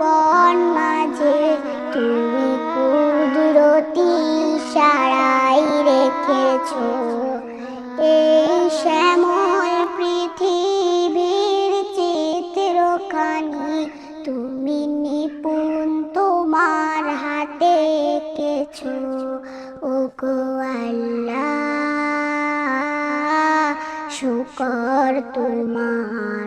বন মাঝে, তুমি কুদরতি সারাই রেখেছো। এই শ্যামল পৃথিবীর চিত্রখানি, তুমি নিপুণ তোমার হাতে এঁকেছো। ও গো আল্লাহ, শুকর তোমার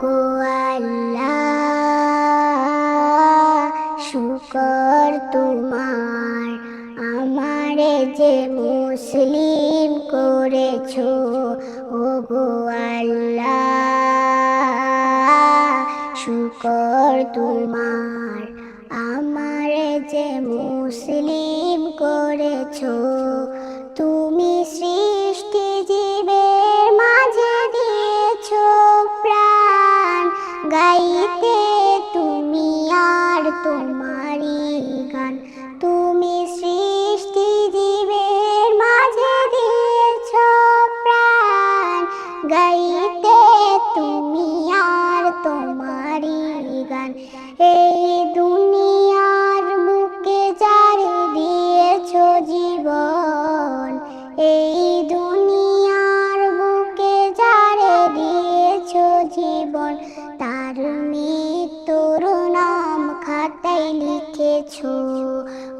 গো শুকর তোমার। আমারে যে মুসলিম করেছ ও আল্লাহ, শুকর তোমার। আমারে যে মুসলিম করেছ গাইতে তুমি আর তোমারই গান। এই দুনিয়ার বুকে জারি দিয়েছ জীবন, এই দুনিয়ার বুকে জারে দিয়েছ জীবন, তার মৃত্যুর নাম খাতায় লিখেছ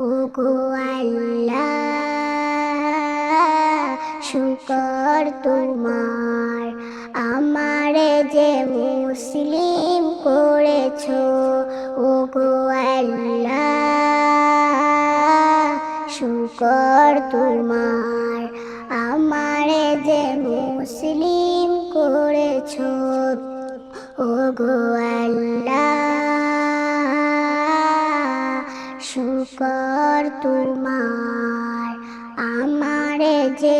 ও গো আল্লাহ, শুকর তোমার। আমার যে মুসলিম করেছ ও গো শুকর তোমার আমার যে মুসলিম করেছ ও গো শুকর তোমার আমারে যে